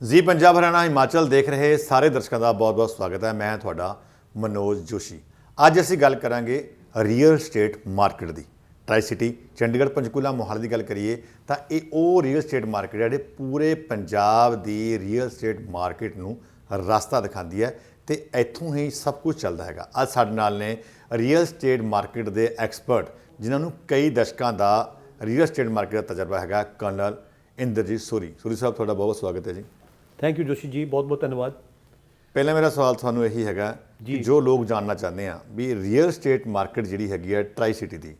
ਜੀ ਪੰਜਾਬ ਹਰਿਆਣਾ ਹਿਮਾਚਲ ਦੇਖ ਰਹੇ ਸਾਰੇ ਦਰਸ਼ਕਾਂ ਦਾ ਬਹੁਤ-ਬਹੁਤ ਸਵਾਗਤ ਹੈ। ਮੈਂ ਤੁਹਾਡਾ ਮਨੋਜ ਜੋਸ਼ੀ। ਅੱਜ ਅਸੀਂ ਗੱਲ ਕਰਾਂਗੇ ਰੀਅਲ ਸਟੇਟ ਮਾਰਕੀਟ ਦੀ। ਟਰਾਈ ਸਿਟੀ ਚੰਡੀਗੜ੍ਹ, ਪੰਚਕੂਲਾ ਮੋਹਾਲੀ ਦੀ ਗੱਲ ਕਰੀਏ ਤਾਂ ਇਹ ਉਹ ਰੀਅਲ ਸਟੇਟ ਮਾਰਕੀਟ ਹੈ ਜਿਹੜੇ ਪੂਰੇ ਪੰਜਾਬ ਦੀ ਰੀਅਲ ਸਟੇਟ ਮਾਰਕੀਟ ਨੂੰ ਰਸਤਾ ਦਿਖਾਉਂਦੀ ਹੈ ਤੇ ਇੱਥੋਂ ਹੀ ਸਭ ਕੁਝ ਚੱਲਦਾ ਹੈਗਾ। ਅੱਜ ਸਾਡੇ ਨਾਲ ਨੇ ਰੀਅਲ ਸਟੇਟ ਮਾਰਕੀਟ ਦੇ ਐਕਸਪਰਟ ਜਿਨ੍ਹਾਂ ਨੂੰ ਕਈ ਦਸ਼ਕਾਂ ਦਾ ਰੀਅਲ ਸਟੇਟ ਮਾਰਕੀਟ ਦਾ ਤਜਰਬਾ ਹੈਗਾ, ਕਰਨਲ ਇੰਦਰਜੀਤ ਸੂਰੀ। ਸੂਰੀ ਸਾਹਿਬ, ਤੁਹਾਡਾ ਬਹੁਤ ਸਵਾਗਤ ਹੈ ਜੀ। ਥੈਂਕ ਯੂ ਜੋਸ਼ੀ ਜੀ ਬਹੁਤ ਬਹੁਤ ਧੰਨਵਾਦ ਪਹਿਲਾ ਮੇਰਾ ਸਵਾਲ ਤੁਹਾਨੂੰ ਇਹੀ ਹੈਗਾ ਕਿ ਜੋ ਲੋਕ ਜਾਣਨਾ ਚਾਹੁੰਦੇ ਆ ਵੀ ਰੀਅਲ ਸਟੇਟ ਮਾਰਕੀਟ ਜਿਹੜੀ ਹੈਗੀ ਹੈ ਟਰਾਈ ਸਿਟੀ ਦੀ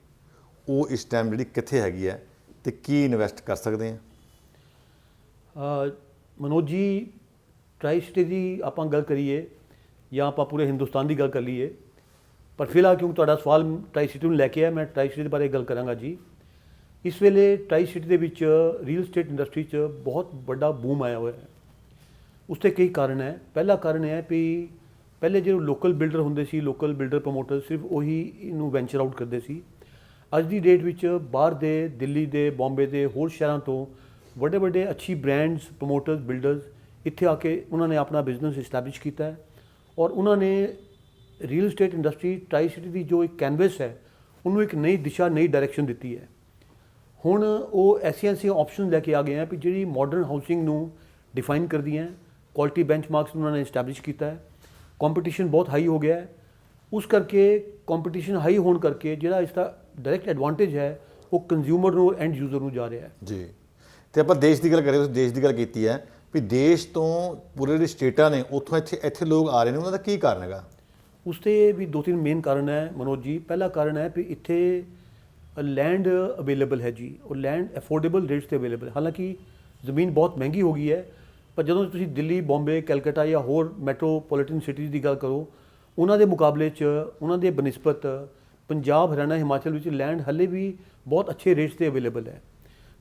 ਉਹ ਇਸ ਟਾਈਮ ਜਿਹੜੀ ਕਿੱਥੇ ਹੈਗੀ ਹੈ ਤੇ ਕੀ ਇਨਵੈਸਟ ਕਰ ਸਕਦੇ ਆ ਅ, ਮਨੋਜ ਜੀ ਟਰਾਈ ਸਿਟੀ ਦੀ ਆਪਾਂ ਗੱਲ ਕਰੀਏ ਜਾਂ ਆਪਾਂ ਪੂਰੇ ਹਿੰਦੁਸਤਾਨ ਦੀ ਗੱਲ ਕਰ ਲਈਏ ਪਰ ਫਿਲਹਾਲ ਕਿਉਂਕਿ ਤੁਹਾਡਾ ਸਵਾਲ ਟਰਾਈ ਸਿਟੀ ਨੂੰ ਲੈ ਕੇ ਹੈ ਮੈਂ ਟਰਾਈ ਸਿਟੀ ਦੇ ਬਾਰੇ ਗੱਲ ਕਰਾਂਗਾ ਜੀ ਇਸ ਵੇਲੇ ਟਰਾਈ ਸਿਟੀ ਦੇ ਵਿੱਚ ਰੀਅਲ ਸਟੇਟ ਇੰਡਸਟਰੀ 'ਚ ਬਹੁਤ ਵੱਡਾ ਬੂਮ ਆਇਆ ਹੋਇਆ ਹੈ ਉਸ 'ਤੇ ਕਈ ਕਾਰਨ ਹੈ। ਪਹਿਲਾ ਕਾਰਨ ਇਹ ਹੈ ਵੀ ਪਹਿਲੇ ਜਿਹੜੇ ਲੋਕਲ ਬਿਲਡਰ ਹੁੰਦੇ ਸੀ ਲੋਕਲ ਬਿਲਡਰ ਪ੍ਰੋਮੋਟਰ ਸਿਰਫ ਉਹੀ ਇਹਨੂੰ ਵੈਂਚਰ ਆਊਟ ਕਰਦੇ ਸੀ। ਅੱਜ ਦੀ ਡੇਟ ਵਿੱਚ ਬਾਹਰ ਦੇ, ਦਿੱਲੀ ਦੇ, ਬੰਬੇ ਦੇ ਹੋਰ ਸ਼ਹਿਰਾਂ ਤੋਂ ਵੱਡੇ ਵੱਡੇ ਅੱਛੀ ਬ੍ਰਾਂਡਸ ਪ੍ਰੋਮੋਟਰਸ ਬਿਲਡਰਸ ਇੱਥੇ ਆ ਕੇ ਉਹਨਾਂ ਨੇ ਆਪਣਾ ਬਿਜ਼ਨਸ ਐਸਟੈਬਲਿਸ਼ ਕੀਤਾ ਹੈ। ਔਰ ਉਹਨਾਂ ਨੇ real estate industry tricity ਦੀ ਜੋ ਇੱਕ ਕੈਨਵਸ ਹੈ, ਉਹਨੂੰ ਇੱਕ ਨਈ ਦਿਸ਼ਾ, ਨਈ ਡਾਇਰੈਕਸ਼ਨ ਦਿੱਤੀ ਹੈ। ਹੁਣ ਉਹ ਐਸੀਆਂ ਐਸੀਆਂ ਆਪਸ਼ਨ ਲੈ ਕੇ ਆ ਗਏ ਆ ਵੀ ਜਿਹੜੀ ਮਾਡਰਨ ਹਾਊਸਿੰਗ ਨੂੰ ਡਿਫਾਈਨ ਕਰਦੀਆਂ ਹੈ। ਕੁਆਲਿਟੀ ਬੈਂਚਮਾਰਕਸ ਉਹਨਾਂ ਨੇ ਐਸਟੈਬਲਿਸ਼ ਕੀਤਾ ਹੈ। ਕੰਪੀਟੀਸ਼ਨ ਬਹੁਤ ਹਾਈ ਹੋ ਗਿਆ ਹੈ। ਉਸ ਕਰਕੇ ਕੰਪੀਟੀਸ਼ਨ ਹਾਈ ਹੋਣ ਕਰਕੇ ਜਿਹੜਾ ਇਸ ਦਾ ਡਾਇਰੈਕਟ ਐਡਵਾਂਟੇਜ ਹੈ ਉਹ ਕੰਜ਼ਿਊਮਰ ਨੂੰ ਐਂਡ ਯੂਜ਼ਰ ਨੂੰ ਜਾ ਰਿਹਾ ਹੈ। ਜੀ। ਤੇ ਆਪਾਂ ਦੇਸ਼ ਦੀ ਗੱਲ ਕਰੀਏ ਤੁਸੀਂ ਦੇਸ਼ ਦੀ ਗੱਲ ਕੀਤੀ ਹੈ ਵੀ ਦੇਸ਼ ਤੋਂ ਪੂਰੇ ਜਿਹੜੇ ਸਟੇਟਾਂ ਨੇ ਉੱਥੋਂ ਇੱਥੇ ਇੱਥੇ ਲੋਕ ਆ ਰਹੇ ਨੇ ਉਹਨਾਂ ਦਾ ਕੀ ਕਾਰਨ ਹੈਗਾ? ਉਸ ਤੇ ਵੀ ਦੋ ਤਿੰਨ ਮੇਨ ਕਾਰਨ ਹੈ ਮਨੋਜ ਜੀ। ਪਹਿਲਾ ਕਾਰਨ ਹੈ ਵੀ ਇੱਥੇ ਲੈਂਡ ਅਵੇਲੇਬਲ ਹੈ ਜੀ। ਉਹ ਲੈਂਡ ਅਫੋਰਡੇਬਲ ਰੇਟਸ ਤੇ ਅਵੇਲੇਬਲ ਹਾਲਾਂਕਿ ਜ਼ਮੀਨ ਬਹੁਤ ਮਹਿੰਗੀ ਹੋ ਗਈ ਹੈ ਪਰ ਜਦੋਂ ਤੁਸੀਂ ਦਿੱਲੀ, ਬੰਬੇ ਕਲਕੱਤਾ ਜਾਂ ਹੋਰ ਮੈਟਰੋਪੋਲੀਟਨ ਸਿਟੀਜ਼ ਦੀ ਗੱਲ ਕਰੋ, ਉਹਨਾਂ ਦੇ ਮੁਕਾਬਲੇ 'ਚ, ਉਹਨਾਂ ਦੇ ਬਨਿਸਬਤ ਪੰਜਾਬ, ਹਰਿਆਣਾ, ਹਿਮਾਚਲ ਵਿੱਚ ਲੈਂਡ ਹੱਲੇ ਵੀ ਬਹੁਤ ਅੱਛੇ ਰੇਟਸ ਤੇ ਅਵੇਲੇਬਲ ਹੈ।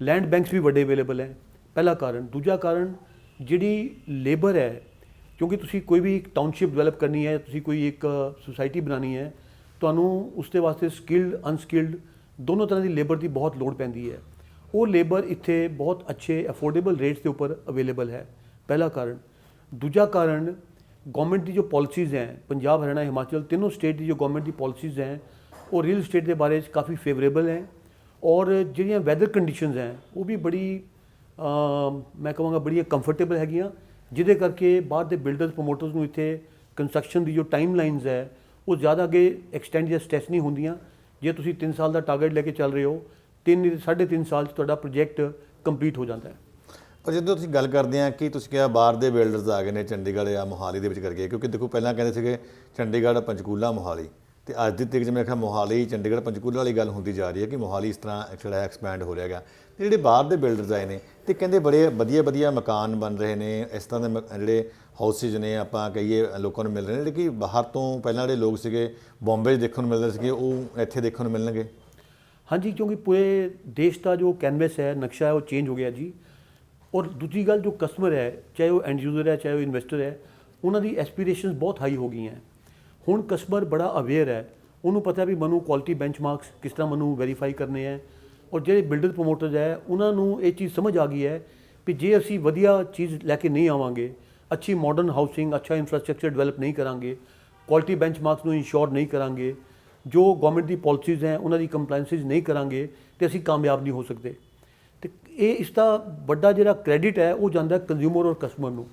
ਲੈਂਡ ਬੈਂਕਸ ਵੀ ਵੱਡੇ ਅਵੇਲੇਬਲ ਹੈ। ਪਹਿਲਾ ਕਾਰਨ। ਦੂਜਾ ਕਾਰਨ, ਜਿਹੜੀ ਲੇਬਰ ਹੈ, ਕਿਉਂਕਿ ਤੁਸੀਂ ਕੋਈ ਵੀ ਇੱਕ ਟਾਊਨਸ਼ਿਪ ਡਿਵੈਲਪ ਕਰਨੀ ਹੈ ਤੁਸੀਂ ਕੋਈ ਇੱਕ ਸੁਸਾਇਟੀ ਬਣਾਉਣੀ ਹੈ, ਤੁਹਾਨੂੰ ਉਸ ਦੇ ਵਾਸਤੇ ਸਕਿਲਡ ਅਨਸਕਿਲਡ ਦੋਨੋਂ ਤਰ੍ਹਾਂ ਦੀ ਲੇਬਰ ਦੀ ਬਹੁਤ ਲੋੜ ਪੈਂਦੀ ਹੈ। ਉਹ ਲੇਬਰ ਇੱਥੇ ਬਹੁਤ ਅੱਛੇ ਅਫੋਰਡੇਬਲ ਰੇਟਸ ਦੇ ਉੱਪਰ ਅਵੇਲੇਬਲ ਹੈ। ਪਹਿਲਾ ਕਾਰਨ। ਦੂਜਾ ਕਾਰਨ ਗਵਰਨਮੈਂਟ ਦੀ ਜੋ ਪਾਲਿਸੀਜ਼ ਹੈ, ਪੰਜਾਬ, ਹਰਿਆਣਾ, ਹਿਮਾਚਲ, ਤਿੰਨੋਂ ਸਟੇਟ ਦੀ ਜੋ ਗਵਰਨਮੈਂਟ ਦੀ ਪਾਲਿਸੀਜ਼ ਹੈ, ਉਹ ਰੀਅਲ ਸਟੇਟ ਦੇ ਬਾਰੇ 'ਚ ਕਾਫੀ ਫੇਵਰੇਬਲ ਹੈ ਔਰ ਜਿਹੜੀਆਂ ਵੈਦਰ ਕੰਡੀਸ਼ਨਸ ਹੈ, ਉਹ ਵੀ ਬੜੀ ਮੈਂ ਕਹਾਂਗਾ ਬੜੀਆਂ ਕੰਫਰਟੇਬਲ ਹੈਗੀਆਂ, ਜਿਹਦੇ ਕਰਕੇ ਬਾਹਰ ਦੇ ਬਿਲਡਰਸ ਪ੍ਰੋਮੋਟਰਸ ਨੂੰ ਇੱਥੇ ਕੰਸਟਰਕਸ਼ਨ ਦੀ ਜੋ ਟਾਈਮ ਲਾਈਨਸ ਹੈ, ਉਹ ਜ਼ਿਆਦਾ ਅੱਗੇ ਐਕਸਟੈਂਡ ਜਾਂ ਸਟ੍ਰੈਸ ਨਹੀਂ ਹੁੰਦੀਆਂ। ਜੇ ਤੁਸੀਂ 3 ਸਾਲ ਦਾ ਟਾਰਗੇਟ ਲੈ ਕੇ ਚੱਲ ਰਹੇ ਹੋ 3 ਸਾਢੇ 3 ਸਾਲ 'ਚ ਤੁਹਾਡਾ ਪ੍ਰੋਜੈਕਟ ਕੰਪਲੀਟ ਹੋ ਜਾਂਦਾ ਹੈ। ਪਰ ਜਦੋਂ ਤੁਸੀਂ ਗੱਲ ਕਰਦੇ ਆ ਕਿ ਤੁਸੀਂ ਕਿਹਾ ਬਾਹਰ ਦੇ ਬਿਲਡਰਸ ਆ ਗਏ ਨੇ ਚੰਡੀਗੜ੍ਹ ਜਾਂ ਮੋਹਾਲੀ ਦੇ ਵਿੱਚ ਕਰਕੇ, ਕਿਉਂਕਿ ਦੇਖੋ ਪਹਿਲਾਂ ਕਹਿੰਦੇ ਸੀਗੇ ਚੰਡੀਗੜ੍ਹ ਪੰਚਕੂਲਾ ਮੋਹਾਲੀ। ਤੇ ਅੱਜ ਦੀ ਤਰੀਕ 'ਚ ਮੇਰੇ ਖਿਆਲ ਮੋਹਾਲੀ, ਚੰਡੀਗੜ੍ਹ ਪੰਚਕੂਲਾ ਵਾਲੀ ਗੱਲ ਹੁੰਦੀ ਜਾ ਰਹੀ ਹੈ ਕਿ ਮੋਹਾਲੀ ਇਸ ਤਰ੍ਹਾਂ ਜਿਹੜਾ ਐਕਸਪੈਂਡ ਹੋ ਰਿਹਾ ਹੈਗਾ। ਤੇ ਜਿਹੜੇ ਬਾਹਰ ਦੇ ਬਿਲਡਰਸ ਆਏ ਨੇ, ਤੇ ਕਹਿੰਦੇ ਬੜੇ ਵਧੀਆ ਵਧੀਆ ਮਕਾਨ ਬਣ ਰਹੇ ਨੇ, ਇਸ ਤਰ੍ਹਾਂ ਦੇ ਮ- ਜਿਹੜੇ ਹਾਊਸਿਸ ਨੇ ਆਪਾਂ ਕਹੀਏ ਲੋਕਾਂ ਨੂੰ ਮਿਲ ਰਹੇ ਨੇ, ਜਿਹੜੇ ਕਿ ਬਾਹਰ ਤੋਂ ਪਹਿਲਾਂ ਜਿਹੜੇ ਲੋਕ ਸੀਗੇ ਬੰਬੇ 'ਚ ਦੇਖਣ ਨੂੰ ਮਿਲਦੇ ਸੀਗੇ, ਉਹ ਇੱਥੇ ਦੇਖਣ ਨੂੰ ਮਿਲਣਗੇ। ਹਾਂਜੀ, ਕਿਉਂਕਿ ਪੂਰੇ ਦੇਸ਼ ਦਾ ਜੋ ਕੈਨਵਸ ਹੈ, ਨਕਸ਼ਾ ਹੈ, ਉਹ ਚੇਂਜ ਹੋ ਗਿਆ ਜੀ। ਔਰ ਦੂਜੀ ਗੱਲ ਜੋ ਕਸਟਮਰ ਹੈ, ਚਾਹੇ ਉਹ ਐਂਡ ਯੂਜ਼ਰ ਹੈ, ਚਾਹੇ ਉਹ ਇਨਵੈਸਟਰ ਹੈ, ਉਹਨਾਂ ਦੀ ਐਸਪੀਰੇਸ਼ਨਸ ਬਹੁਤ ਹਾਈ ਹੋ ਗਈਆਂ ਹੁਣ ਕਸਟਮਰ ਬੜਾ ਅਵੇਅਰ ਹੈ, ਉਹਨੂੰ ਪਤਾ ਵੀ ਮੈਨੂੰ ਕੁਆਲਿਟੀ ਬੈਂਚਮਾਰਕਸ ਕਿਸ ਤਰ੍ਹਾਂ ਮੈਨੂੰ ਵੈਰੀਫਾਈ ਕਰਨੇ ਹੈ ਔਰ ਜਿਹੜੇ ਬਿਲਡਰ ਪ੍ਰੋਮੋਟਰਸ ਹੈ, ਉਹਨਾਂ ਨੂੰ ਇਹ ਚੀਜ਼ ਸਮਝ ਆ ਗਈ ਹੈ ਵੀ ਜੇ ਅਸੀਂ ਵਧੀਆ ਚੀਜ਼ ਲੈ ਕੇ ਨਹੀਂ ਆਵਾਂਗੇ, ਅੱਛੀ ਮਾਡਰਨ ਹਾਊਸਿੰਗ ਅੱਛਾ ਇਨਫਰਾਸਟ੍ਰਕਚਰ ਡਿਵੈਲਪ ਨਹੀਂ ਕਰਾਂਗੇ ਕੁਆਲਿਟੀ ਬੈਂਚਮਾਰਕਸ ਨੂੰ ਇੰਸ਼ੋਰ ਨਹੀਂ ਕਰਾਂਗੇ, ਜੋ ਗਵਰਨਮੈਂਟ ਦੀ ਪਾਲਿਸੀਜ਼ ਹੈ, ਉਹਨਾਂ ਦੀ ਕੰਪਲਾਈਂਸਿਸ ਨਹੀਂ ਕਰਾਂਗੇ, ਤੇ ਅਸੀਂ ਕਾਮਯਾਬ ਨਹੀਂ ਹੋ ਸਕਦੇ। ਇਹ ਇਸ ਦਾ ਵੱਡਾ ਜਿਹੜਾ ਕ੍ਰੈਡਿਟ ਹੈ, ਉਹ ਜਾਂਦਾ ਕੰਜ਼ਿਊਮਰ ਔਰ ਕਸਟਮਰ ਨੂੰ।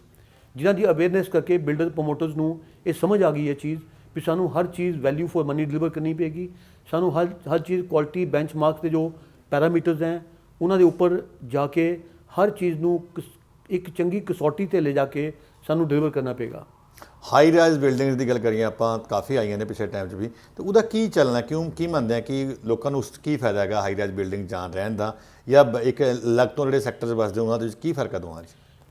ਜਿਨ੍ਹਾਂ ਦੀ ਅਵੇਅਰਨੈਸ ਕਰਕੇ ਬਿਲਡਰ ਪ੍ਰੋਮੋਟਰਸ ਨੂੰ ਇਹ ਸਮਝ ਆ ਗਈ ਇਹ ਚੀਜ਼ ਵੀ ਸਾਨੂੰ ਹਰ ਚੀਜ਼ ਵੈਲਿਊ ਫॉर ਮਨੀ ਡਿਲੀਵਰ ਕਰਨੀ ਪਏਗੀ। ਸਾਨੂੰ ਹਰ ਹਰ ਚੀਜ਼ ਕੁਆਲਿਟੀ ਬੈਂਚਮਾਰਕ ਦੇ ਜੋ ਪੈਰਾਮੀਟਰਸ ਹੈ, ਉਹਨਾਂ ਦੇ ਉੱਪਰ ਜਾ ਕੇ ਹਰ ਚੀਜ਼ ਨੂੰ ਕਿਸ- ਇੱਕ ਚੰਗੀ ਕਸੌਟੀ ਤੇ ਲੈ ਜਾ ਕੇ ਸਾਨੂੰ ਡਿਲੀਵਰ ਕਰਨਾ ਪਏਗਾ। ਹਾਈ ਰਾਈਜ਼ ਬਿਲਡਿੰਗਸ ਦੀ ਗੱਲ ਕਰੀਏ ਆਪਾਂ ਕਾਫੀ ਆਈਆਂ ਨੇ ਪਿਛਲੇ ਟਾਈਮ 'ਚ ਵੀ। ਤੇ ਉਹਦਾ ਕੀ ਚੱਲਣਾ ਕਿਉਂ ਕੀ ਮੰਨਦੇ ਆ ਕਿ ਲੋਕਾਂ ਨੂੰ ਉਸ 'ਚ ਕੀ ਫਾਇਦਾ ਹੈਗਾ ਹਾਈ ਰਾਈਜ਼ ਬਿਲਡਿੰਗ ਜਾਣ ਰਹਿਣ ਦਾ? ਜਾਂ ਇੱਕ ਅਲੱਗ ਤੋਂ ਜਿਹੜੇ ਸੈਕਟਰਸ ਵਸਦੇ ਉਹਨਾਂ ਦੇ ਵਿੱਚ ਕੀ ਫ਼ਰਕ ਹੈ ਦੋਵਾਂ 'ਚ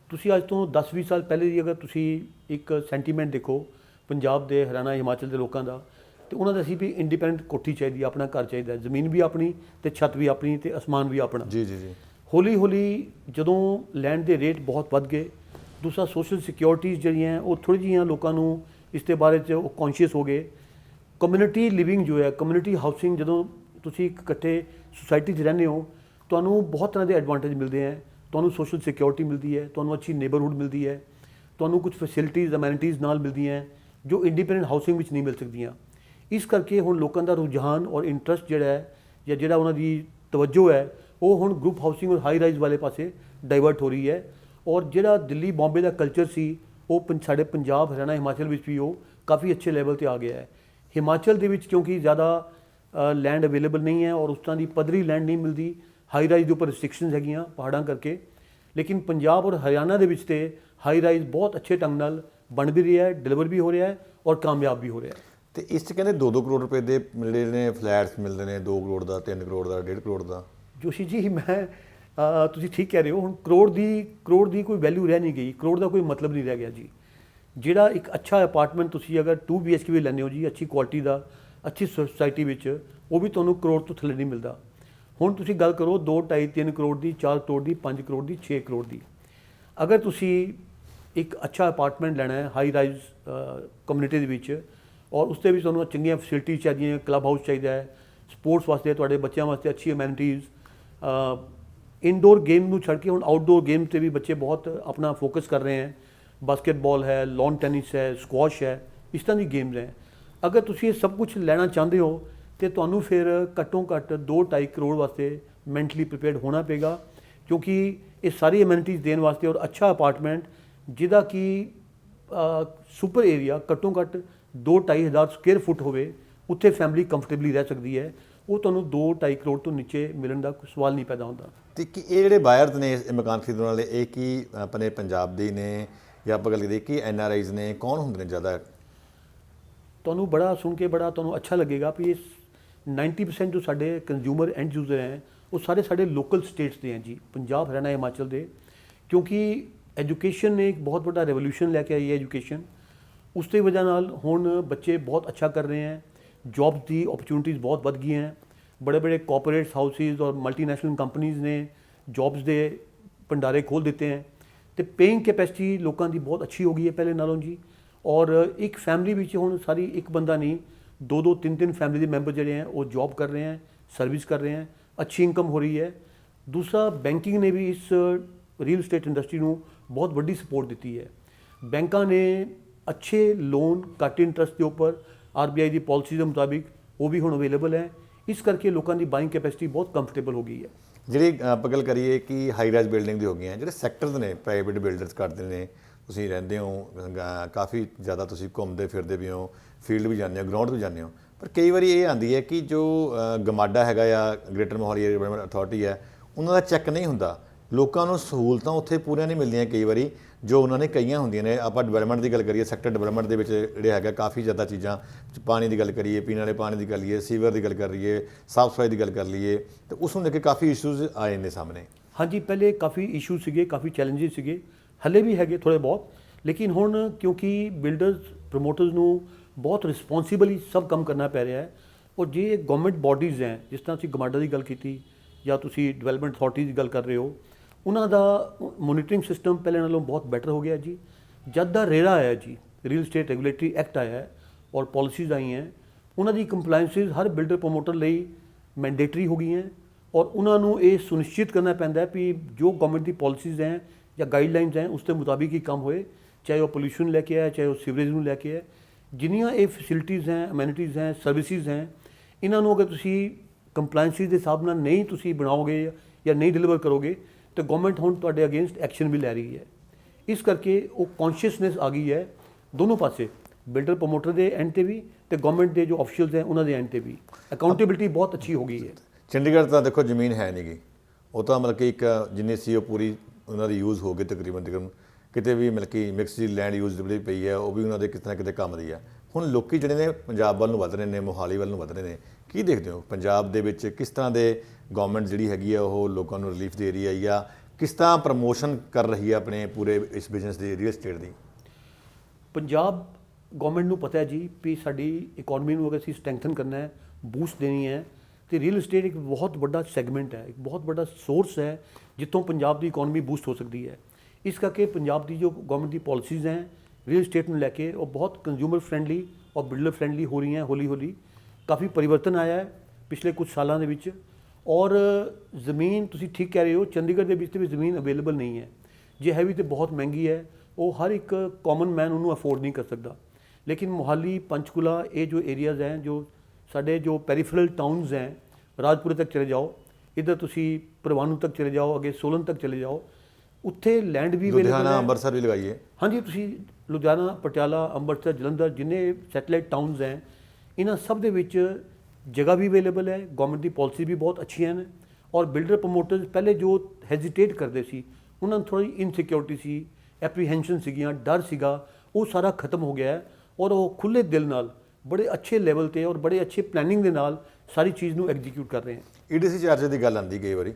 ਤੁਸੀਂ ਅੱਜ ਤੋਂ 10-20 ਸਾਲ ਪਹਿਲੇ ਦੀ ਅਗਰ ਤੁਸੀਂ ਇੱਕ ਸੈਂਟੀਮੈਂਟ ਦੇਖੋ ਪੰਜਾਬ ਦੇ ਹਰਿਆਣਾ ਹਿਮਾਚਲ ਦੇ ਲੋਕਾਂ ਦਾ ਤੇ ਉਹਨਾਂ ਦਾ ਸੀ ਵੀ ਇੰਡੀਪੈਂਡੈਂਟ ਕੋਠੀ ਚਾਹੀਦੀ ਆਪਣਾ ਘਰ ਚਾਹੀਦਾ ਜ਼ਮੀਨ ਵੀ ਆਪਣੀ ਤੇ ਛੱਤ ਵੀ ਆਪਣੀ ਤੇ ਅਸਮਾਨ ਵੀ ਆਪਣਾ। ਜੀ ਜੀ ਜੀ। ਹੌਲੀ ਹੌਲੀ ਜਦੋਂ ਲੈਂਡ ਦੇ ਰੇਟ ਬਹੁਤ ਵੱਧ ਗਏ ਦੂਸਰਾ ਸੋਸ਼ਲ ਸਿਕਿਉਰਿਟੀਜ਼ ਜਿਹੜੀਆਂ ਉਹ ਥੋੜੀ ਜਿਹੀਆਂ ਲੋਕਾਂ ਨੂੰ ਇਸ ਦੇ ਬਾਰੇ 'ਚ ਉਹ ਕੌਨਸ਼ੀਅਸ ਹੋ ਗਏ। ਕਮਿਊਨਿਟੀ ਲਿਵਿੰਗ ਜੋ ਹੈ ਕਮਿਊਨਿਟੀ ਹਾਊਸਿੰਗ ਜਦੋਂ ਤੁਸੀਂ ਇੱਕ ਇਕੱਠੇ ਸੁਸਾਇਟੀ 'ਚ ਰਹਿੰਦੇ ਹੋ ਤੁਹਾਨੂੰ ਬਹੁਤ ਤਰ੍ਹਾਂ ਦੇ ਐਡਵਾਂਟੇਜ ਮਿਲਦੇ ਹੈ। ਤੁਹਾਨੂੰ ਸੋਸ਼ਲ ਸਿਕਿਉਰਿਟੀ ਮਿਲਦੀ ਹੈ ਤੁਹਾਨੂੰ ਅੱਛੀ ਨੇਬਰਹੁੱਡ ਮਿਲਦੀ ਹੈ। ਤੁਹਾਨੂੰ ਕੁਝ ਫੈਸਿਲਿਟੀਜ਼ ਅਮੈਨਿਟੀਜ਼ ਨਾਲ ਮਿਲਦੀਆਂ ਹੈ, ਜੋ ਇੰਡੀਪੈਂਡੈਂਟ ਹਾਊਸਿੰਗ ਵਿੱਚ ਨਹੀਂ ਮਿਲ ਸਕਦੀਆਂ। ਇਸ ਕਰਕੇ ਹੁਣ ਲੋਕਾਂ ਦਾ ਰੁਝਾਨ ਔਰ ਇੰਟਰਸਟ ਜਿਹੜਾ ਹੈ ਜਾਂ ਜਿਹੜਾ ਉਹਨਾਂ ਦੀ ਤਵੱਜੋ ਹੈ ਉਹ ਹੁਣ ਗਰੁੱਪ ਹਾਊਸਿੰਗ ਔਰ ਹਾਈ ਰਾਈਜ਼ ਵਾਲੇ ਪਾਸੇ ਡਾਈਵਰਟ ਹੋ ਰਹੀ ਹੈ। ਔਰ ਜਿਹੜਾ ਦਿੱਲੀ ਬੰਬੇ ਦਾ ਕਲਚਰ ਸੀ ਉਹ ਸਾਡੇ ਪੰਜਾਬ ਹਰਿਆਣਾ ਹਿਮਾਚਲ ਵਿੱਚ ਵੀ ਉਹ ਕਾਫੀ ਅੱਛੇ ਲੈਵਲ ਤੇ ਆ ਗਿਆ ਹੈ। ਹਿਮਾਚਲ ਦੇ ਵਿੱਚ ਕਿਉਂਕਿ ਜ਼ਿਆਦਾ ਲੈਂਡ ਅਵੇਲੇਬਲ ਨਹੀਂ ਹੈ ਔਰ ਉਸ ਤਰ੍ਹਾਂ ਦੀ ਪੱਧਰੀ ਲੈਂਡ ਨਹੀਂ ਮਿਲਦੀ ਹਾਈ ਰਾਈਜ਼ ਦੇ ਉੱਪਰ ਰਿਸਟ੍ਰਿਕਸ਼ਨਸ ਹੈਗੀਆਂ ਪਹਾੜਾਂ ਕਰਕੇ। ਲੇਕਿਨ ਪੰਜਾਬ ਔਰ ਹਰਿਆਣਾ ਦੇ ਵਿੱਚ ਤੇ ਹਾਈ ਰਾਈਜ਼ ਬਹੁਤ ਅੱਛੇ ਢੰਗ ਨਾਲ ਬਣ ਵੀ ਰਿਹਾ ਹੈ ਡਿਲੀਵਰ ਵੀ ਹੋ ਰਿਹਾ ਹੈ ਔਰ ਕਾਮਯਾਬ ਵੀ ਹੋ ਰਿਹਾ ਹੈ। ਤੇ ਇਸ 'ਚ ਕਹਿੰਦੇ 2-2 ਕਰੋੜ ਰੁਪਏ ਦੇ ਜਿਹੜੇ ਨੇ ਫਲੈਟਸ ਮਿਲਦੇ ਨੇ 2 ਕਰੋੜ ਦਾ 3 ਕਰੋੜ ਦਾ 1.5 ਕਰੋੜ ਦਾ। ਜੋਸ਼ੀ ਜੀ ਮੈਂ ਤੁਸੀਂ ਠੀਕ ਕਹਿ ਰਹੇ ਹੋ, ਹੁਣ ਕਰੋੜ ਦੀ ਕਰੋੜ ਦੀ ਕੋਈ ਵੈਲਿਊ ਰਹਿ ਨਹੀਂ ਗਈ, ਕਰੋੜ ਦਾ ਕੋਈ ਮਤਲਬ ਨਹੀਂ ਰਹਿ ਗਿਆ ਜੀ। ਜਿਹੜਾ ਇੱਕ ਅੱਛਾ ਅਪਾਰਟਮੈਂਟ ਤੁਸੀਂ ਅਗਰ 2 BHK ਵੀ ਲੈਂਦੇ ਹੋ ਜੀ, ਅੱਛੀ ਕੁਆਲਿਟੀ ਦਾ, ਅੱਛੀ ਸੁਸਾਇਟੀ ਵਿੱਚ, ਉਹ ਵੀ ਤੁਹਾਨੂੰ ਕਰੋੜ ਤੋਂ ਥੱਲੇ ਨਹੀਂ ਮਿਲਦਾ। ਹੁਣ ਤੁਸੀਂ ਗੱਲ ਕਰੋ 2 2.5 3 ਕਰੋੜ ਦੀ 4 ਕਰੋੜ ਦੀ 5 ਕਰੋੜ ਦੀ 6 ਕਰੋੜ ਦੀ। ਅਗਰ ਤੁਸੀਂ ਇੱਕ ਅੱਛਾ ਅਪਾਰਟਮੈਂਟ ਲੈਣਾ ਹੈ ਹਾਈ ਰਾਈਜ਼ ਕਮਿਊਨਿਟੀ ਦੇ ਵਿੱਚ, ਔਰ ਉਸ 'ਤੇ ਵੀ ਤੁਹਾਨੂੰ ਚੰਗੀਆਂ ਫੈਸਿਲਿਟੀਆਂ ਚਾਹੀਦੀਆਂ ਕਲੱਬ ਹਾਊਸ ਚਾਹੀਦਾ ਹੈ ਸਪੋਰਟਸ ਵਾਸਤੇ ਤੁਹਾਡੇ ਬੱਚਿਆਂ ਵਾਸਤੇ ਅੱਛੀ ਅਮੈਨਿਟੀਜ਼ ਇਨਡੋਰ ਗੇਮ ਨੂੰ ਛੱਡ ਕੇ ਹੁਣ ਆਊਟਡੋਰ ਗੇਮ ਤੇ ਵੀ ਬੱਚੇ ਬਹੁਤ ਆਪਣਾ ਫੋਕਸ ਕਰ ਰਹੇ ਹਨ ਬਾਸਕਟਬਾਲ ਹੈ ਲੌਨ ਟੈਨਿਸ ਹੈ ਸਕੁਆਸ਼ ਹੈ, ਇਸ ਤਰ੍ਹਾਂ ਦੀ ਗੇਮਸ ਹੈ। ਅਗਰ ਤੁਸੀਂ ਇਹ ਸਭ ਕੁਝ ਲੈਣਾ ਚਾਹੁੰਦੇ ਹੋ, ਤੇ ਤੁਹਾਨੂੰ ਫਿਰ ਘੱਟੋ ਘੱਟ 2.5 ਕਰੋੜ ਵਾਸਤੇ ਮੈਂਟਲੀ ਪ੍ਰੀਪੇਅਰਡ ਹੋਣਾ ਪਏਗਾ, ਕਿਉਂਕਿ ਇਹ ਸਾਰੀ ਅਮੈਨਿਟੀਜ਼ ਦੇਣ ਵਾਸਤੇ ਔਰ ਅੱਛਾ ਅਪਾਰਟਮੈਂਟ ਜਿਹਦਾ ਕਿ ਸੁਪਰ ਏਰੀਆ ਘੱਟੋ ਘੱਟ 2.5 ਹਜ਼ਾਰ ਸਕੁਅਰ ਫੁੱਟ ਹੋਵੇ ਉੱਥੇ ਫੈਮਿਲੀ ਕੰਫਰਟੇਬਲੀ ਰਹਿ ਸਕਦੀ ਹੈ। ਉਹ ਤੁਹਾਨੂੰ 2.5 ਕਰੋੜ ਤੋਂ ਨੀਚੇ ਮਿਲਣ ਦਾ ਕੋਈ ਸਵਾਲ ਨਹੀਂ ਪੈਦਾ ਹੁੰਦਾ। ਤੇ ਕੀ ਇਹ ਜਿਹੜੇ ਬਾਇਰਸ ਨੇ ਇਹ ਮਕਾਨ ਖਰੀਦਣ ਵਾਲੇ ਇਹ ਕੀ ਆਪਣੇ ਪੰਜਾਬ ਦੇ ਨੇ ਜਾਂ ਆਪਾਂ ਗੱਲ ਕਰੀਏ ਕਿ ਐਨ ਆਰ ਆਈਜ਼ ਨੇ ਕੌਣ ਹੁੰਦੇ ਨੇ ਜ਼ਿਆਦਾ? ਤੁਹਾਨੂੰ ਬੜਾ ਸੁਣ ਕੇ ਬੜਾ ਤੁਹਾਨੂੰ ਅੱਛਾ ਲੱਗੇਗਾ ਵੀ ਇਸ 90% ਜੋ ਸਾਡੇ ਕੰਜ਼ਿਊਮਰ ਐਂਡ ਯੂਜ਼ਰ ਹੈ ਉਹ ਸਾਰੇ ਸਾਡੇ ਲੋਕਲ ਸਟੇਟਸ ਦੇ ਹੈ ਜੀ ਪੰਜਾਬ ਹਰਿਆਣਾ ਹਿਮਾਚਲ ਦੇ। ਕਿਉਂਕਿ ਐਜੂਕੇਸ਼ਨ ਨੇ ਇੱਕ ਬਹੁਤ ਵੱਡਾ ਰੈਵੋਲੂਸ਼ਨ ਲੈ ਕੇ ਆਈ ਹੈ ਐਜੂਕੇਸ਼ਨ ਉਸ ਦੀ ਵਜ੍ਹਾ ਨਾਲ ਹੁਣ ਬੱਚੇ ਬਹੁਤ ਅੱਛਾ ਕਰ ਰਹੇ ਹੈ। ਜੌਬ ਦੀ ਓਪਰਚੁਨਿਟੀਜ਼ ਬਹੁਤ ਵੱਧ ਗਈਆਂ ਹੈ। ਬੜੇ ਬੜੇ ਕਾਰਪੋਰੇਟਸ ਹਾਊਸਿਸ ਔਰ ਮਲਟੀਨੈਸ਼ਨਲ ਕੰਪਨੀਆਂ ਨੇ ਜੌਬਸ ਦੇ ਭੰਡਾਰੇ ਖੋਲ ਦਿੱਤੇ ਹੈ। ਤੇ ਪੇਇੰਗ ਕੈਪੈਸਿਟੀ ਲੋਕਾਂ ਦੀ ਬਹੁਤ ਅੱਛੀ ਹੋ ਗਈ ਹੈ ਪਹਿਲੇ ਨਾਲੋਂ ਜੀ। ਔਰ ਇੱਕ ਫੈਮਿਲੀ ਵਿੱਚ ਹੁਣ ਸਾਰੀ ਇੱਕ ਬੰਦਾ ਨਹੀਂ ਦੋ ਦੋ ਤਿੰਨ ਤਿੰਨ ਫੈਮਿਲੀ ਦੇ ਮੈਂਬਰ ਜਿਹੜੇ ਹੈ, ਉਹ ਜੌਬ ਕਰ ਰਹੇ ਹੈ ਸਰਵਿਸ ਕਰ ਰਹੇ ਹੈ, ਅੱਛੀ ਇਨਕਮ ਹੋ ਰਹੀ ਹੈ। ਦੂਸਰਾ ਬੈਂਕਿੰਗ ਨੇ ਵੀ ਇਸ ਰੀਅਲ ਏਸਟੇਟ ਇੰਡਸਟਰੀ ਨੂੰ ਬਹੁਤ ਵੱਡੀ ਸਪੋਰਟ ਦਿੱਤੀ ਹੈ। ਬੈਂਕਾਂ ਨੇ ਅੱਛੇ ਲੋਨ ਘੱਟ ਇੰਟਰਸਟ ਦੇ ਉੱਪਰ ਆਰਬੀਆਈ ਦੀ ਪਾਲਿਸੀ ਦੇ ਮੁਤਾਬਿਕ ਉਹ ਵੀ ਹੁਣ ਅਵੇਲੇਬਲ ਹੈ। ਇਸ ਕਰਕੇ ਲੋਕਾਂ ਦੀ ਬਾਇੰਗ ਕੈਪੈਸਿਟੀ ਬਹੁਤ ਕੰਫਰਟੇਬਲ ਹੋ ਗਈ ਹੈ। ਜਿਹੜੀ ਆਪਾਂ ਗੱਲ ਕਰੀਏ ਕਿ ਹਾਈ ਰਾਈਜ਼ ਬਿਲਡਿੰਗ ਦੀ ਹੋ ਗਈਆਂ, ਜਿਹੜੇ ਸੈਕਟਰਸ ਨੇ ਪ੍ਰਾਈਵੇਟ ਬਿਲਡਰਸ ਕਰਦੇ ਨੇ, ਤੁਸੀਂ ਰਹਿੰਦੇ ਹੋ ਕਾਫੀ ਜ਼ਿਆਦਾ ਤੁਸੀਂ ਘੁੰਮਦੇ ਫਿਰਦੇ ਵੀ ਹੋ ਫੀਲਡ ਵੀ ਜਾਂਦੇ ਹੋ ਗਰਾਊਂਡ ਵੀ ਜਾਂਦੇ ਹੋ। ਪਰ ਕਈ ਵਾਰੀ ਇਹ ਆਂਦੀ ਹੈ ਕਿ ਜੋ ਗਮਾਡਾ ਹੈਗਾ ਜਾਂ greater Mohali area development authority ਹੈ, ਉਹਨਾਂ ਦਾ ਚੈੱਕ ਨਹੀਂ ਹੁੰਦਾ। ਲੋਕਾਂ ਨੂੰ ਸਹੂਲਤਾਂ ਉੱਥੇ ਪੂਰੀਆਂ ਨਹੀਂ ਮਿਲਦੀਆਂ ਕਈ ਵਾਰੀ। ਜੋ ਉਹਨਾਂ ਨੇ ਕਈਆਂ ਹੁੰਦੀਆਂ ਨੇ, ਆਪਾਂ ਡਿਵੈਲਪਮੈਂਟ ਦੀ ਗੱਲ ਕਰੀਏ ਸੈਕਟਰ ਡਿਵੈਲਪਮੈਂਟ ਦੇ ਵਿੱਚ ਜਿਹੜੇ ਹੈਗਾ ਕਾਫੀ ਜ਼ਿਆਦਾ ਚੀਜ਼ਾਂ, ਪਾਣੀ ਦੀ ਗੱਲ ਕਰੀਏ, ਪੀਣ ਵਾਲੇ ਪਾਣੀ ਦੀ ਗੱਲ ਕਰੀਏ ਸੀਵਰ ਦੀ ਗੱਲ ਕਰ ਲਈਏ, ਸਾਫ਼ ਸਫ਼ਾਈ ਦੀ ਗੱਲ ਕਰ ਲਈਏ, ਤੇ ਉਸ ਨੂੰ ਲੈ ਕੇ ਕਾਫੀ ਇਸ਼ੂਜ਼ ਆਏ ਨੇ ਸਾਹਮਣੇ। ਹਾਂਜੀ, ਪਹਿਲੇ ਕਾਫੀ ਇਸ਼ੂ ਸੀਗੇ, ਕਾਫੀ ਚੈਲੰਜਸ ਸੀਗੇ, ਹੱਲੇ ਵੀ ਹੈਗੇ ਥੋੜੇ ਬਹੁਤ, ਲੇਕਿਨ ਹੁਣ ਕਿਉਂਕਿ ਬਿਲਡਰਸ ਪ੍ਰੋਮੋਟਰਸ ਨੂੰ ਬਹੁਤ ਰਿਸਪੌਂਸਿਬਲੀ ਸਭ ਕੰਮ ਕਰਨਾ ਪੈ ਰਿਹਾ ਹੈ, ਔਰ ਜੇ ਗਵਰਨਮੈਂਟ ਬਾਡੀਜ਼ ਹੈ, ਜਿਸ ਤਰ੍ਹਾਂ ਤੁਸੀਂ ਗਮਾਡਾ ਦੀ ਗੱਲ ਕੀਤੀ, ਜਾਂ ਤੁਸੀਂ ਡਿਵੈਲਪਮੈਂਟ ਅਥਾਰਟੀ ਦੀ ਗੱਲ ਕਰ ਰਹੇ ਹੋ ਉਹਨਾਂ ਦਾ ਮੋਨੀਟਰਿੰਗ ਸਿਸਟਮ ਪਹਿਲੇ ਨਾਲੋਂ ਬਹੁਤ ਬੈਟਰ ਹੋ ਗਿਆ ਜੀ। ਜਦ ਦਾ ਰੇਰਾ ਆਇਆ ਜੀ ਰੀਅਲ ਸਟੇਟ ਰੈਗੂਲੇਟਰੀ ਐਕਟ ਆਇਆ ਹੈ ਔਰ ਪਾਲਿਸੀਜ਼ ਆਈਆਂ ਉਹਨਾਂ ਦੀ ਕੰਪਲਾਈਂਸਿਸ ਹਰ ਬਿਲਡਰ ਪ੍ਰੋਮੋਟਰ ਲਈ ਮੈਂਡੇਟਰੀ ਹੋ ਗਈਆਂ ਔਰ ਉਹਨਾਂ ਨੂੰ ਇਹ ਸੁਨਿਸ਼ਚਿਤ ਕਰਨਾ ਪੈਂਦਾ ਹੈ ਕਿ ਜੋ ਗਵਰਨਮੈਂਟ ਦੀ ਪਾਲਿਸੀਜ਼ ਹੈ ਜਾਂ ਗਾਈਡਲਾਈਨਸ ਹੈ, ਉਸ ਦੇ ਮੁਤਾਬਿਕ ਹੀ ਕੰਮ ਹੋਏ, ਚਾਹੇ ਉਹ ਪੋਲੂਸ਼ਨ ਲੈ ਕੇ ਆਏ ਚਾਹੇ ਉਹ ਸੀਵਰੇਜ ਨੂੰ ਲੈ ਕੇ ਆਏ ਜਿੰਨੀਆਂ ਇਹ ਫੈਸਿਲਿਟੀਜ਼ ਹੈ ਅਮੈਨਿਟੀਜ਼ ਹੈ ਸਰਵਿਸਿਜ਼ ਹੈ, ਇਹਨਾਂ ਨੂੰ ਅਗਰ ਤੁਸੀਂ ਕੰਪਲਾਈਂਸਿਸ ਦੇ ਹਿਸਾਬ ਨਾਲ ਨਹੀਂ ਤੁਸੀਂ ਬਣਾਓਗੇ ਜਾਂ ਨਹੀਂ ਡਿਲੀਵਰ ਕਰੋਗੇ ਤਾਂ ਗਵਰਨਮੈਂਟ ਹੁਣ ਤੁਹਾਡੇ ਅਗੇਂਸਟ ਐਕਸ਼ਨ ਵੀ ਲੈ ਰਹੀ ਹੈ। ਇਸ ਕਰਕੇ ਉਹ ਕੌਨਸ਼ੀਅਸਨੈਸ ਆ ਗਈ ਹੈ ਦੋਨੋਂ ਪਾਸੇ ਬਿਲਡਰ ਪ੍ਰੋਮੋਟਰ ਦੇ ਐਂਡ ਤੇ ਵੀ ਤੇ ਗਵਰਨਮੈਂਟ ਦੇ ਜੋ ਅਫੀਸ਼ੀਅਲਸ ਹੈ ਉਹਨਾਂ ਦੇ ਐਂਡ ਤੇ ਵੀ। ਅਕਾਊਂਟੇਬਿਲਟੀ ਬਹੁਤ ਅੱਛੀ ਹੋ ਗਈ ਹੈ। ਚੰਡੀਗੜ੍ਹ ਤਾਂ ਦੇਖੋ ਜ਼ਮੀਨ ਹੈ ਨਹੀਂਗੀ ਉਹ ਤਾਂ ਮਤਲਬ ਕਿ ਇੱਕ ਜਿੰਨੀ ਸੀ ਉਹ ਪੂਰੀ ਉਹਨਾਂ ਦੀ ਯੂਜ਼ ਹੋ ਗਈ ਤਕਰੀਬਨ ਤਕਰੀਬਨ। ਕਿਤੇ ਵੀ ਮਤਲਬ ਕਿ ਮਿਕਸ ਦੀ ਲੈਂਡ ਯੂਜ਼ ਜਿਹੜੀ ਪਈ ਹੈ, ਉਹ ਵੀ ਉਹਨਾਂ ਦੇ ਕਿਤੇ ਨਾ ਕਿਤੇ ਕੰਮ ਦੀ ਹੈ। ਹੁਣ ਲੋਕੀ ਜਿਹੜੇ ਨੇ ਪੰਜਾਬ ਵੱਲ ਨੂੰ ਵੱਧ ਰਹੇ ਨੇ, ਮੋਹਾਲੀ ਵੱਲ ਨੂੰ ਵੱਧ ਰਹੇ ਨੇ, ਕੀ ਦੇਖਦੇ ਹੋ? ਪੰਜਾਬ ਦੇ ਵਿੱਚ ਕਿਸ ਤਰ੍ਹਾਂ ਦੇ ਗਵਰਨਮੈਂਟ ਜਿਹੜੀ ਹੈਗੀ ਆ, ਉਹ ਲੋਕਾਂ ਨੂੰ ਰਿਲੀਫ ਦੇ ਰਹੀ ਹੈ ਜਾਂ ਕਿਸ ਤਰ੍ਹਾਂ ਪ੍ਰਮੋਸ਼ਨ ਕਰ ਰਹੀ ਹੈ ਆਪਣੇ ਪੂਰੇ ਇਸ ਬਿਜ਼ਨਸ ਦੀ ਰੀਅਲ ਏਸਟੇਟ ਦੀ? ਪੰਜਾਬ ਗਵਰਨਮੈਂਟ ਨੂੰ ਪਤਾ ਹੈ ਜੀ ਵੀ ਸਾਡੀ ਇਕਨੋਮੀ ਨੂੰ ਅਗਰ ਅਸੀਂ ਸਟਰੈਂਥਨ ਕਰਨਾ ਹੈ ਬੂਸਟ ਦੇਣੀ ਹੈ, ਤੇ ਰੀਅਲ ਏਸਟੇਟ ਇੱਕ ਬਹੁਤ ਵੱਡਾ ਸੈਗਮੈਂਟ ਹੈ, ਇੱਕ ਬਹੁਤ ਵੱਡਾ ਸੋਰਸ ਹੈ, ਜਿੱਥੋਂ ਪੰਜਾਬ ਦੀ ਇਕਨੋਮੀ ਬੂਸਟ ਹੋ ਸਕਦੀ ਹੈ। ਇਸ ਕਰਕੇ ਪੰਜਾਬ ਦੀ ਜੋ ਗਵਰਨਮੈਂਟ ਦੀ ਪਾਲਿਸੀਜ਼ ਹੈ ਰੀਅਲ ਏਸਟੇਟ ਨੂੰ ਲੈ ਕੇ ਉਹ ਬਹੁਤ ਕੰਜ਼ਿਊਮਰ ਫ੍ਰੈਂਡਲੀ ਔਰ ਬਿਲਡਰ ਫ੍ਰੈਂਡਲੀ ਹੋ ਰਹੀਆਂ ਹੌਲੀ ਹੌਲੀ ਕਾਫੀ ਪਰਿਵਰਤਨ ਆਇਆ ਹੈ ਪਿਛਲੇ ਕੁਝ ਸਾਲਾਂ ਦੇ ਵਿੱਚ। ਔਰ ਜ਼ਮੀਨ ਤੁਸੀਂ ਠੀਕ ਕਹਿ ਰਹੇ ਹੋ ਚੰਡੀਗੜ੍ਹ ਦੇ ਵਿੱਚ ਤੇ ਵੀ ਜ਼ਮੀਨ ਅਵੇਲੇਬਲ ਨਹੀਂ ਹੈ। ਜੇ ਹੈ ਵੀ ਤੇ ਬਹੁਤ ਮਹਿੰਗੀ ਹੈ ਉਹ ਹਰ ਇੱਕ ਕਾਮਨ ਮੈਨ ਉਹਨੂੰ ਅਫੋਰਡ ਨਹੀਂ ਕਰ ਸਕਦਾ। ਲੇਕਿਨ ਮੋਹਾਲੀ ਪੰਚਕੂਲਾ ਇਹ ਜੋ ਏਰੀਆਜ਼ ਹੈ ਜੋ ਸਾਡੇ ਜੋ ਪੈਰੀਫਰਲ ਟਾਊਨਸ ਹੈ ਰਾਜਪੁਰੇ ਤੱਕ ਚਲੇ ਜਾਓ ਇੱਧਰ ਤੁਸੀਂ ਪਰਵਾਨੂ ਤੱਕ ਚਲੇ ਜਾਓ ਅੱਗੇ ਸੋਲਨ ਤੱਕ ਚਲੇ ਜਾਓ ਉੱਥੇ ਲੈਂਡ ਵੀ ਅਵੇਲੇਬਲ ਲੁਧਿਆਣਾ ਹੈ। ਅੰਮ੍ਰਿਤਸਰ ਵੀ ਲਗਾਈਏ। ਹਾਂਜੀ ਤੁਸੀਂ ਲੁਧਿਆਣਾ ਪਟਿਆਲਾ ਅੰਮ੍ਰਿਤਸਰ ਜਲੰਧਰ ਜਿੰਨੇ ਸੈਟੇਲਾਈਟ ਟਾਊਨਸ ਹੈ ਇਹਨਾਂ ਸਭ ਦੇ ਵਿੱਚ ਜਗ੍ਹਾ ਵੀ ਅਵੇਲੇਬਲ ਹੈ ਗਵਰਨਮੈਂਟ ਦੀ ਪਾਲਿਸੀ ਵੀ ਬਹੁਤ ਅੱਛੀਆਂ ਨੇ ਔਰ ਬਿਲਡਰ ਪ੍ਰਮੋਟਰਸ ਪਹਿਲੇ ਜੋ ਹੈਜ਼ਿਟੇਟ ਕਰਦੇ ਸੀ, ਉਹਨਾਂ ਨੂੰ ਥੋੜੀ ਇਨਸਿਕਿਉਰਿਟੀ ਸੀ ਐਪਰੀਹੈਂਸ਼ਨ ਸੀਗੀਆਂ, ਡਰ ਸੀਗਾ, ਉਹ ਸਾਰਾ ਖਤਮ ਹੋ ਗਿਆ ਔਰ ਉਹ ਖੁੱਲੇ ਦਿਲ ਨਾਲ, ਬੜੇ ਅੱਛੇ ਲੈਵਲ ਤੇ ਔਰ ਬੜੇ ਅੱਛੇ ਪਲੈਨਿੰਗ ਦੇ ਨਾਲ ਸਾਰੀ ਚੀਜ਼ ਨੂੰ ਐਗਜ਼ੀਕਿਊਟ ਕਰ ਰਹੇ ਹਨ ਈਡੀਸੀ ਚਾਰਜ ਦੀ ਗੱਲ ਆਂਦੀ ਕਈ ਵਾਰੀ।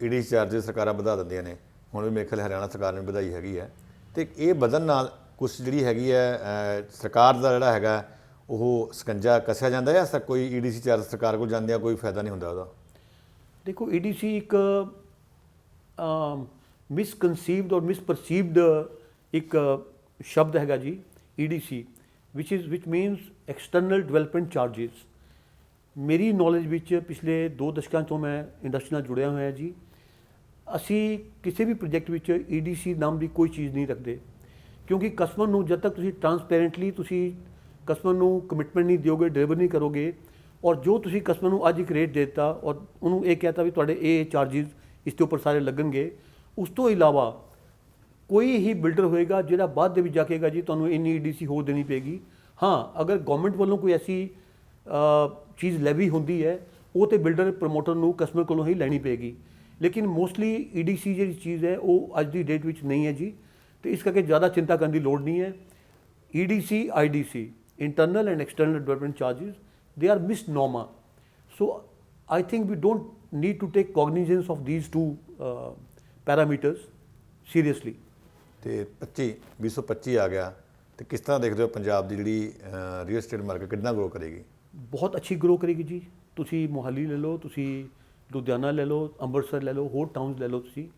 ਈਡੀਸੀ ਚਾਰਜ ਸਰਕਾਰਾਂ ਵਧਾ ਦਿੰਦੀਆਂ ਨੇ, ਹੁਣ ਵੀ ਮੇਰੇ ਖਿਆਲ ਹਰਿਆਣਾ ਸਰਕਾਰ ਨੇ ਵਧਾਈ ਹੈਗੀ ਹੈ। ਤੇ ਇਹ ਵਧਣ ਨਾਲ ਕੁਝ ਜਿਹੜੀ ਹੈਗੀ ਹੈ ਸਰਕਾਰ ਦਾ ਜਿਹੜਾ ਹੈਗਾ ਉਹ ਸਕੰਜਾ ਕੱਸਿਆ ਜਾਂਦਾ ਹੈ ਜਾਂ ਸ- ਕੋਈ ਈਡੀਸੀ ਚਾਰਜ ਸਰਕਾਰ ਕੋਲ ਜਾਂਦੇ ਆ, ਕੋਈ ਫਾਇਦਾ ਨਹੀਂ ਹੁੰਦਾ ਉਹਦਾ? ਦੇਖੋ ਈਡੀਸੀ ਇੱਕ ਮਿਸਕਨਸੀਵਡ ਔਰ ਮਿਸਪਰਸੀਵਡ ਇੱਕ ਸ਼ਬਦ ਹੈਗਾ ਜੀ EDC which is, which means external development charges. ਮੇਰੀ ਨੌਲੇਜ ਵਿੱਚ ਪਿਛਲੇ 2 ਦਸ਼ਕਾਂ ਤੋਂ ਮੈਂ ਇੰਡਸਟਰੀ ਨਾਲ ਜੁੜਿਆ ਹੋਇਆ ਜੀ, ਅਸੀਂ ਕਿਸੇ ਵੀ ਪ੍ਰੋਜੈਕਟ ਵਿੱਚ ਈਡੀਸੀ ਨਾਮ ਦੀ ਕੋਈ ਚੀਜ਼ ਨਹੀਂ ਰੱਖਦੇ, ਕਿਉਂਕਿ ਕਸਟਮਰ ਨੂੰ ਜਦ ਤੱਕ ਤੁਸੀਂ ਟਰਾਂਸਪੇਰੈਂਟਲੀ ਤੁਸੀਂ ਕਸਟਮਰ ਨੂੰ ਕਮਿਟਮੈਂਟ ਨਹੀਂ ਦਿਓਗੇ ਡਿਲੀਵਰ ਨਹੀਂ ਕਰੋਗੇ, ਔਰ ਜੋ ਤੁਸੀਂ ਕਸਟਮਰ ਨੂੰ ਅੱਜ ਇੱਕ ਰੇਟ ਦਿੱਤਾ, ਔਰ ਉਹਨੂੰ ਇਹ ਕਹਤਾ ਵੀ ਤੁਹਾਡੇ ਇਹ ਚਾਰजेस ਇਸ ਦੇ ਉੱਪਰ ਸਾਰੇ ਲੱਗਣਗੇ, ਉਸ ਤੋਂ ਇਲਾਵਾ ਕੋਈ ਹੀ ਬਿਲਡਰ ਹੋਏਗਾ ਜਿਹੜਾ ਬਾਅਦ ਦੇ ਵਿੱਚ ਜਾ ਕੇਗਾ ਜੀ ਤੁਹਾਨੂੰ ਇੰਨੀ ਈਡੀਸੀ ਹੋਰ ਦੇਣੀ ਪਏਗੀ। ਹਾਂ, ਅਗਰ ਗਵਰਨਮੈਂਟ ਵੱਲੋਂ ਕੋਈ ਐਸੀ ਚੀਜ਼ ਲੈਵੀ ਹੁੰਦੀ ਹੈ, ਉਹ ਤੇ ਬਿਲਡਰ ਪ੍ਰਮੋਟਰ ਨੂੰ ਕਸਟਮਰ ਕੋਲੋਂ ਹੀ ਲੈਣੀ ਪਏਗੀ। ਲੇਕਿਨ ਮੋਸਟਲੀ ਈਡੀਸੀ ਜਿਹੜੀ ਚੀਜ਼ ਹੈ, ਉਹ ਅੱਜ ਦੀ ਡੇਟ ਵਿੱਚ ਨਹੀਂ ਹੈ ਜੀ। ਤੇ ਇਸ ਕਰਕੇ ਜ਼ਿਆਦਾ ਚਿੰਤਾ ਕਰਨ ਦੀ ਲੋੜ ਨਹੀਂ ਹੈ। EDC IDC internal and external development charges ਦੇ are misnomer so I think we don't need to take cognizance of these two uh, parameters seriously. ਤੇ 25 2025 ਆ ਗਿਆ ਤੇ ਕਿਸ ਤਰ੍ਹਾਂ ਦੇਖਦੇ ਹੋ ਪੰਜਾਬ ਦੀ ਜਿਹੜੀ ਰੀਅਲ ਏਸਟੇਟ ਮਾਰਕੀਟ ਕਿੰਨਾ ਗਰੋ ਕਰੇਗੀ? ਬਹੁਤ ਅੱਛੀ ਗਰੋ ਕਰੇਗੀ ਜੀ। ਤੁਸੀਂ ਮੋਹਾਲੀ ਲੈ ਲਓ ਤੁਸੀਂ ਲੁਧਿਆਣਾ ਲੈ ਲਓ ਅੰਮ੍ਰਿਤਸਰ ਲੈ ਲਓ ਹੋਰ ਟਾਊਨਸ ਲੈ ਲਓ ਤੁਸੀਂ।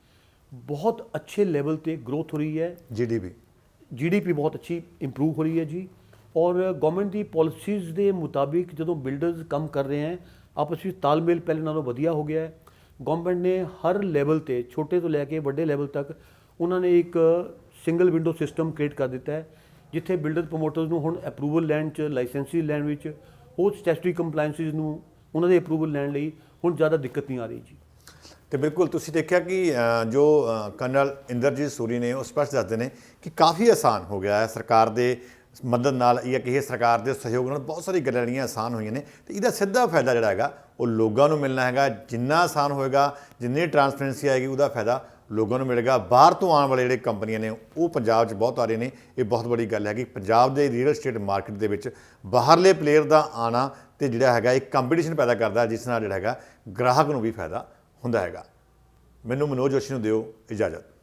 ਬਹੁਤ ਅੱਛੇ ਲੈਵਲ ਤੇ ਗਰੋਥ ਹੋ ਰਹੀ ਹੈ। ਜੀਡੀਪੀ ਜੀਡੀਪੀ ਬਹੁਤ ਅੱਛੀ ਇੰਪਰੂਵ ਹੋ ਰਹੀ ਹੈ ਜੀ। ਔਰ ਗਵਰਨਮੈਂਟ ਦੀ ਪਾਲਿਸੀਜ਼ ਦੇ ਮੁਤਾਬਿਕ ਜਦੋਂ ਬਿਲਡਰਸ ਕੰਮ ਕਰ ਰਹੇ ਹੈ ਆਪਸ ਵਿੱਚ ਤਾਲਮੇਲ ਪਹਿਲੇ ਨਾਲੋਂ ਵਧੀਆ ਹੋ ਗਿਆ ਹੈ। ਗਵਰਨਮੈਂਟ ਨੇ ਹਰ ਲੈਵਲ ਤੇ, ਛੋਟੇ ਤੋਂ ਲੈ ਕੇ ਵੱਡੇ ਲੈਵਲ ਤੱਕ ਉਹਨਾਂ ਨੇ ਇੱਕ ਸਿੰਗਲ ਵਿੰਡੋ ਸਿਸਟਮ ਕ੍ਰੀਏਟ ਕਰ ਦਿੱਤਾ ਹੈ, ਜਿੱਥੇ ਬਿਲਡਰ ਪ੍ਰੋਮੋਟਰਸ ਨੂੰ ਹੁਣ ਅਪਰੂਵਲ ਲੈਣ ਚ ਲਾਇਸੈਂਸੀ ਲੈਣ ਵਿੱਚ, ਹੋਰ ਸਟੈਚੂਟਰੀ ਕੰਪਲਾਈਂਸਿਸ ਨੂੰ ਉਹਨਾਂ ਦੇ ਅਪਰੂਵਲ ਲੈਣ ਲਈ ਹੁਣ ਜ਼ਿਆਦਾ ਦਿੱਕਤ ਨਹੀਂ ਆ ਰਹੀ ਜੀ। ਤੇ ਬਿਲਕੁਲ, ਤੁਸੀਂ ਦੇਖਿਆ ਕਿ ਜੋ ਕਰਨਲ ਇੰਦਰਜੀਤ ਸੂਰੀ ਨੇ ਉਹ ਸਪਸ਼ਟ ਦੱਸਦੇ ਨੇ ਕਿ ਕਾਫੀ ਆਸਾਨ ਹੋ ਗਿਆ ਹੈ ਸਰਕਾਰ ਦੇ ਮਦਦ ਨਾਲ ਜਾਂ ਕਿਸੇ ਸਰਕਾਰ ਦੇ ਸਹਿਯੋਗ ਨਾਲ ਬਹੁਤ ਸਾਰੀ ਗੱਲਾਂ ਜਿਹੜੀਆਂ ਆਸਾਨ ਹੋਈਆਂ ਨੇ ਤੇ ਇਹਦਾ ਸਿੱਧਾ ਫਾਇਦਾ ਜਿਹੜਾ ਹੈਗਾ, ਉਹ ਲੋਕਾਂ ਨੂੰ ਮਿਲਣਾ ਹੈਗਾ, ਜਿੰਨਾ ਆਸਾਨ ਹੋਏਗਾ, ਜਿੰਨੀ ਟਰਾਂਸਪੇਰੈਂਸੀ ਆਏਗੀ, ਉਹਦਾ ਫਾਇਦਾ ਲੋਕਾਂ ਨੂੰ ਮਿਲੇਗਾ। ਬਾਹਰ ਤੋਂ ਆਉਣ ਵਾਲੇ ਜਿਹੜੇ ਕੰਪਨੀਆਂ ਨੇ, ਉਹ ਪੰਜਾਬ 'ਚ ਬਹੁਤ ਆ ਰਹੇ ਨੇ। ਇਹ ਬਹੁਤ ਵੱਡੀ ਗੱਲ ਹੈ ਕਿ ਪੰਜਾਬ ਦੇ ਰੀਅਲ ਏਸਟੇਟ ਮਾਰਕੀਟ ਦੇ ਵਿੱਚ ਬਾਹਰਲੇ ਪਲੇਅਰ ਦਾ ਆਣਾ ਤੇ ਜਿਹੜਾ ਹੈਗਾ, ਇਹ ਕੰਪੀਟੀਸ਼ਨ ਪੈਦਾ ਕਰਦਾ, ਜਿਸ ਨਾਲ ਜਿਹੜਾ ਹੈਗਾ, ਗ੍ਰਾਹਕ ਨੂੰ ਵੀ ਫਾਇਦਾ ਹੁੰਦਾ ਹੈਗਾ। ਮੈਨੂੰ ਮਨੋਜ ਜੋਸ਼ੀ ਨੂੰ ਦਿਓ ਇਜਾਜ਼ਤ।